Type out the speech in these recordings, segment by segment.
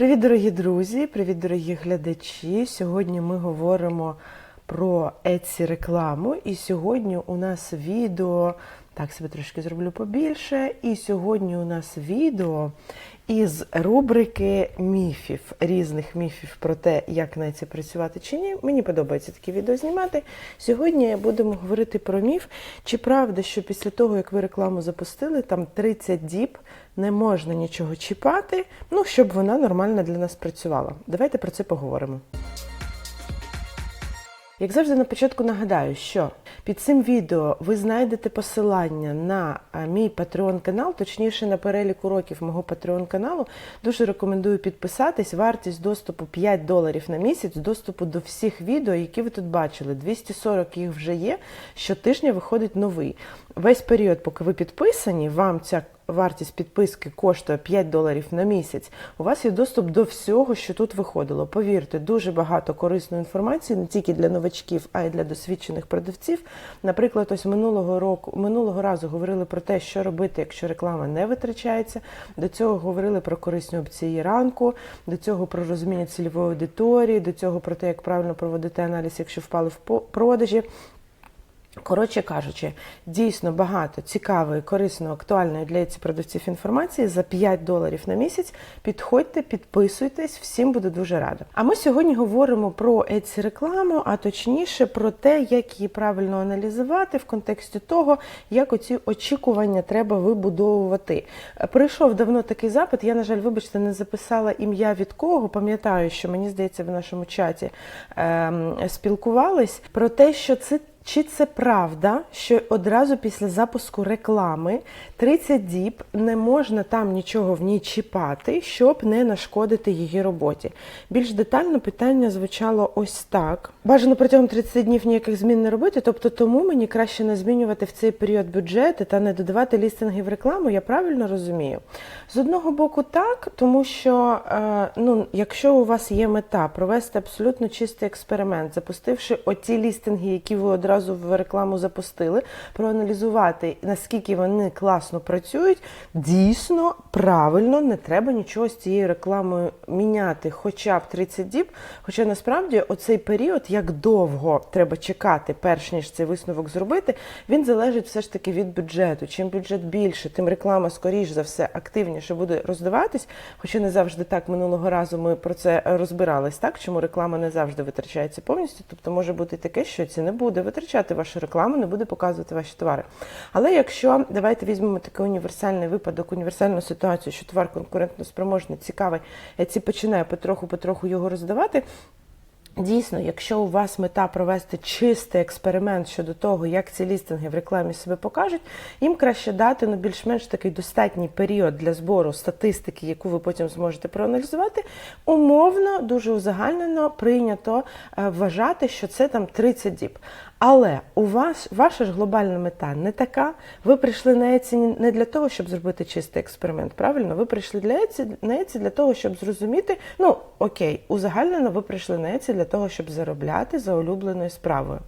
Привіт, дорогі друзі! Привіт, дорогі глядачі! Сьогодні ми говоримо про Etsy рекламу. І сьогодні у нас відео, так себе трошки зроблю побільше. І сьогодні у нас відео із рубрики міфів, різних міфів про те, як на Etsy працювати чи ні. Мені подобається такі відео знімати. Сьогодні будемо говорити про міф. Чи правда, що після того, як ви рекламу запустили, там 30 діб не можна нічого чіпати, ну, щоб вона нормально для нас працювала. Давайте про це поговоримо. Як завжди, на початку нагадаю, що під цим відео ви знайдете посилання на мій Patreon канал, точніше на перелік уроків мого Patreon каналу. Дуже рекомендую підписатись. Вартість доступу 5 доларів на місяць, доступу до всіх відео, які ви тут бачили. 240 їх вже є. Щотижня виходить новий. Весь період, поки ви підписані, вам ця вартість підписки коштує 5 доларів на місяць. У вас є доступ до всього, що тут виходило. Повірте, дуже багато корисної інформації не тільки для новачків, а й для досвідчених продавців. Наприклад, ось минулого року минулого разу говорили про те, що робити, якщо реклама не витрачається. До цього говорили про корисні опції ранку, до цього про розуміння цільової аудиторії, до цього про те, як правильно проводити аналіз, якщо впали в продажі. Коротше кажучи, дійсно багато цікавої, корисної, актуальної для ці продавців інформації за 5 доларів на місяць. Підходьте, підписуйтесь, всім буду дуже рада. А ми сьогодні говоримо про Etsy рекламу, а точніше про те, як її правильно аналізувати в контексті того, як оці очікування треба вибудовувати. Прийшов давно такий запит. Я, на жаль, вибачте, не записала ім'я від кого. Пам'ятаю, що мені здається, в нашому чаті ем, спілкувались про те, що це. Чи це правда, що одразу після запуску реклами 30 діб не можна там нічого в ній чіпати, щоб не нашкодити її роботі? Більш детально питання звучало ось так: бажано протягом 30 днів ніяких змін не робити, тобто тому мені краще не змінювати в цей період бюджети та не додавати лістинги в рекламу. Я правильно розумію? З одного боку, так, тому що е, ну, якщо у вас є мета провести абсолютно чистий експеримент, запустивши оті лістинги, які ви одразу в рекламу запустили, проаналізувати, наскільки вони класно працюють, дійсно правильно не треба нічого з цією рекламою міняти, хоча б 30 діб. Хоча насправді оцей період, як довго треба чекати, перш ніж цей висновок зробити, він залежить все ж таки від бюджету. Чим бюджет більше, тим реклама, скоріш за все, активніше буде роздаватись. Хоча не завжди так минулого разу ми про це розбирались, так чому реклама не завжди витрачається повністю. Тобто може бути таке, що ці не буде витрачати вашу рекламу, не буде показувати ваші товари. Але якщо давайте візьмемо такий універсальний випадок, універсальну ситуацію, що товар конкурентно спроможний, цікавий, ці починає потроху-потроху його роздавати. Дійсно, якщо у вас мета провести чистий експеримент щодо того, як ці лістинги в рекламі себе покажуть, їм краще дати ну, більш-менш такий достатній період для збору статистики, яку ви потім зможете проаналізувати. Умовно, дуже узагальнено прийнято е, вважати, що це там 30 діб. Але у вас ваша ж глобальна мета не така. Ви прийшли на Еці не для того, щоб зробити чистий експеримент. Правильно, ви прийшли для Еці, на Еці для того, щоб зрозуміти. Ну окей, узагальнено ви прийшли на Еці для того, щоб заробляти за улюбленою справою.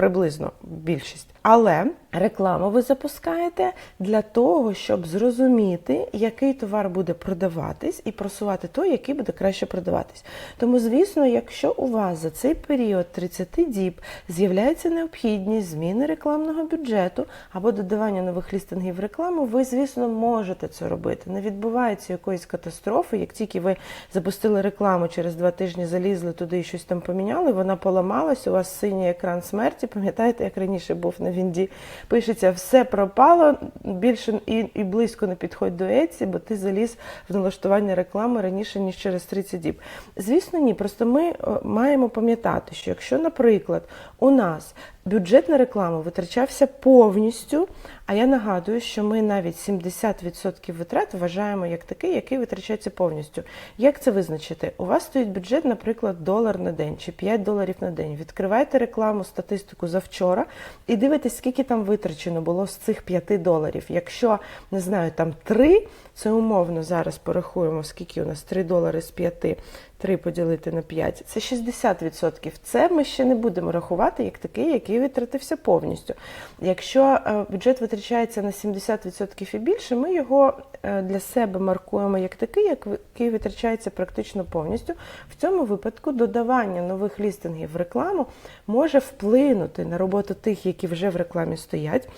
Приблизно більшість. Але рекламу ви запускаєте для того, щоб зрозуміти, який товар буде продаватись, і просувати той, який буде краще продаватись. Тому, звісно, якщо у вас за цей період 30 діб з'являється необхідність зміни рекламного бюджету або додавання нових лістингів в рекламу, ви, звісно, можете це робити. Не відбувається якоїсь катастрофи. Як тільки ви запустили рекламу, через два тижні залізли туди і щось там поміняли, вона поламалась, у вас синій екран смерті. Пам'ятаєте, як раніше був на Вінді? Пишеться, все пропало, більше і, і близько не підходь до Еці, бо ти заліз в налаштування реклами раніше, ніж через 30 діб. Звісно, ні. Просто ми маємо пам'ятати, що якщо, наприклад, у нас бюджет на рекламу витрачався повністю, а я нагадую, що ми навіть 70% витрат вважаємо як такий, який витрачається повністю. Як це визначити? У вас стоїть бюджет, наприклад, долар на день чи 5 доларів на день. Відкривайте рекламу, статистику за вчора і дивитесь, скільки там витрачено було з цих 5 доларів. Якщо не знаю, там 3, це умовно зараз порахуємо, скільки у нас 3 долари з 5. 3 поділити на 5, це 60%. Це ми ще не будемо рахувати як такий, який витратився повністю. Якщо е, бюджет витрачається на 70% і більше, ми його е, для себе маркуємо як такий, який витрачається практично повністю. В цьому випадку додавання нових лістингів в рекламу може вплинути на роботу тих, які вже в рекламі стоять.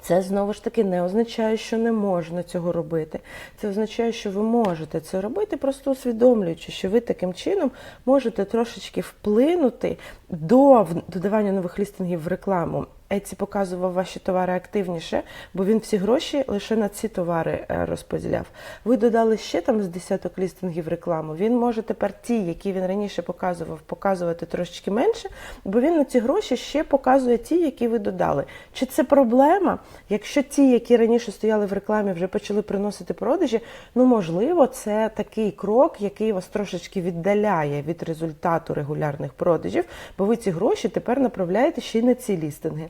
Це знову ж таки не означає, що не можна цього робити. Це означає, що ви можете це робити, просто усвідомлюючи, що ви таким чином можете трошечки вплинути до додавання нових лістингів в рекламу. Еці показував ваші товари активніше, бо він всі гроші лише на ці товари е, розподіляв. Ви додали ще там з десяток лістингів рекламу. Він може тепер ті, які він раніше показував, показувати трошечки менше, бо він на ці гроші ще показує ті, які ви додали. Чи це проблема? Якщо ті, які раніше стояли в рекламі, вже почали приносити продажі, ну можливо, це такий крок, який вас трошечки віддаляє від результату регулярних продажів, бо ви ці гроші тепер направляєте ще й на ці лістинги.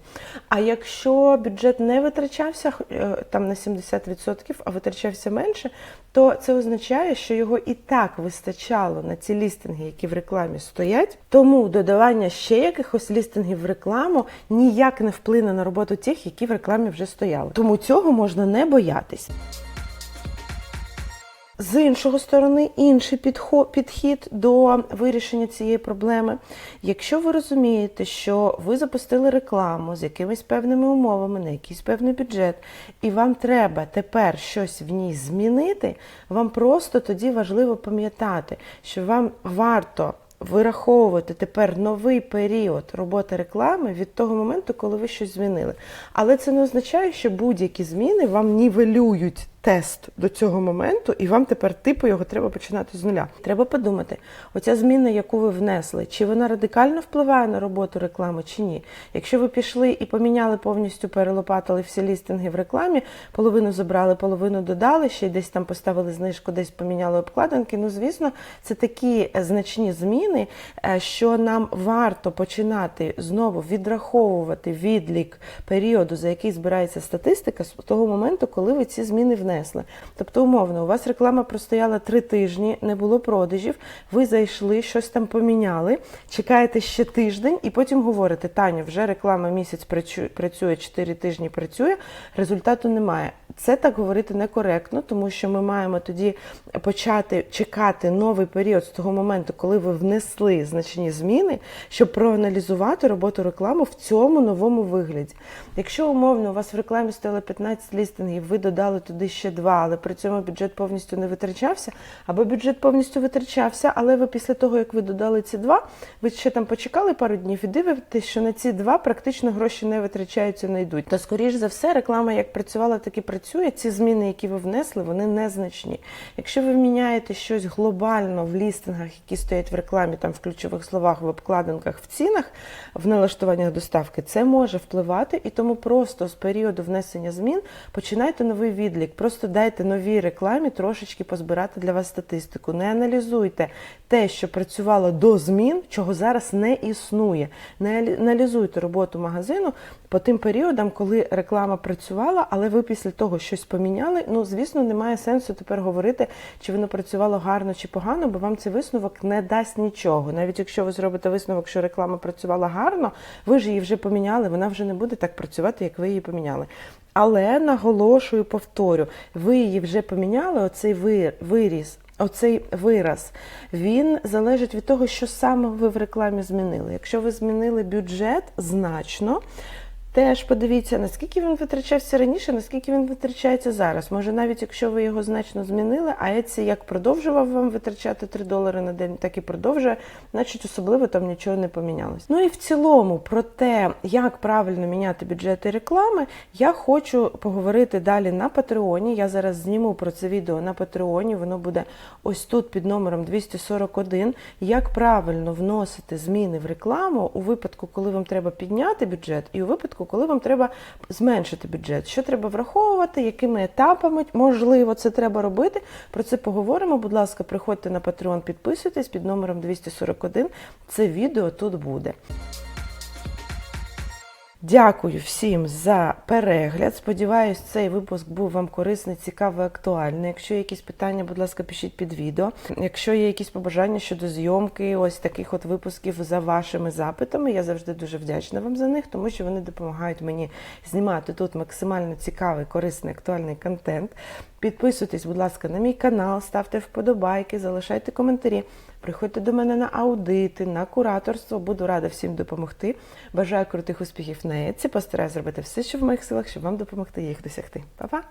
А якщо бюджет не витрачався е, там на 70%, а витрачався менше, то це означає, що його і так вистачало на ці лістинги, які в рекламі стоять. Тому додавання ще якихось лістингів в рекламу ніяк не вплине на роботу тих, які в рекламі вже стояли. Тому цього можна не боятись. З іншого сторони, інший підхід до вирішення цієї проблеми. Якщо ви розумієте, що ви запустили рекламу з якимись певними умовами на якийсь певний бюджет, і вам треба тепер щось в ній змінити, вам просто тоді важливо пам'ятати, що вам варто вираховувати тепер новий період роботи реклами від того моменту, коли ви щось змінили. Але це не означає, що будь-які зміни вам нівелюють тест до цього моменту, і вам тепер типу його треба починати з нуля. Треба подумати, оця зміна, яку ви внесли, чи вона радикально впливає на роботу реклами, чи ні. Якщо ви пішли і поміняли повністю, перелопатили всі лістинги в рекламі, половину забрали, половину додали, ще й десь там поставили знижку, десь поміняли обкладинки. Ну, звісно, це такі е, значні зміни, е, що нам варто починати знову відраховувати відлік періоду, за який збирається статистика, з того моменту, коли ви ці зміни внесли. Тобто, умовно, у вас реклама простояла три тижні, не було продажів, ви зайшли, щось там поміняли, чекаєте ще тиждень, і потім говорите: Таня, вже реклама місяць працює, чотири тижні працює, результату немає. Це так говорити некоректно, тому що ми маємо тоді почати чекати новий період з того моменту, коли ви внесли значні зміни, щоб проаналізувати роботу реклами в цьому новому вигляді. Якщо умовно у вас в рекламі стояло 15 лістингів, ви додали туди ще два, але при цьому бюджет повністю не витрачався, або бюджет повністю витрачався, але ви після того, як ви додали ці два, ви ще там почекали пару днів і дивитесь, що на ці два практично гроші не витрачаються, не йдуть. То скоріш за все, реклама як працювала, так і працює. Ці зміни, які ви внесли, вони незначні. Якщо ви міняєте щось глобально в лістингах, які стоять в рекламі, там в ключових словах, в обкладинках, в цінах, в налаштуваннях доставки, це може впливати, і тому просто з періоду внесення змін починайте новий відлік. Просто дайте новій рекламі трошечки позбирати для вас статистику. Не аналізуйте те, що працювало до змін, чого зараз не існує. Не аналізуйте роботу магазину по тим періодам, коли реклама працювала, але ви після того щось поміняли. Ну, звісно, немає сенсу тепер говорити, чи воно працювало гарно чи погано, бо вам цей висновок не дасть нічого. Навіть якщо ви зробите висновок, що реклама працювала гарно, ви ж її вже поміняли, вона вже не буде так працювати, як ви її поміняли. Але наголошую, повторю, ви її вже поміняли, оцей вир- виріс. Оцей вираз він залежить від того, що саме ви в рекламі змінили. Якщо ви змінили бюджет значно, теж подивіться, наскільки він витрачався раніше, наскільки він витрачається зараз. Може, навіть якщо ви його значно змінили, а Etsy як продовжував вам витрачати 3 долари на день, так і продовжує, значить особливо там нічого не помінялось. Ну і в цілому про те, як правильно міняти бюджети реклами, я хочу поговорити далі на Патреоні. Я зараз зніму про це відео на Патреоні. Воно буде ось тут під номером 241. Як правильно вносити зміни в рекламу у випадку, коли вам треба підняти бюджет, і у випадку, коли вам треба зменшити бюджет. Що треба враховувати, якими етапами можливо це треба робити. Про це поговоримо. Будь ласка, приходьте на Patreon, підписуйтесь під номером 241. Це відео тут буде. Дякую всім за перегляд. Сподіваюсь, цей випуск був вам корисний, цікавий, актуальний. Якщо є якісь питання, будь ласка, пишіть під відео. Якщо є якісь побажання щодо зйомки, ось таких от випусків за вашими запитами, я завжди дуже вдячна вам за них, тому що вони допомагають мені знімати тут максимально цікавий, корисний, актуальний контент. Підписуйтесь, будь ласка, на мій канал, ставте вподобайки, залишайте коментарі. Приходьте до мене на аудити, на кураторство. Буду рада всім допомогти. Бажаю крутих успіхів на Еці. Постараюсь зробити все, що в моїх силах, щоб вам допомогти їх досягти. Па-па!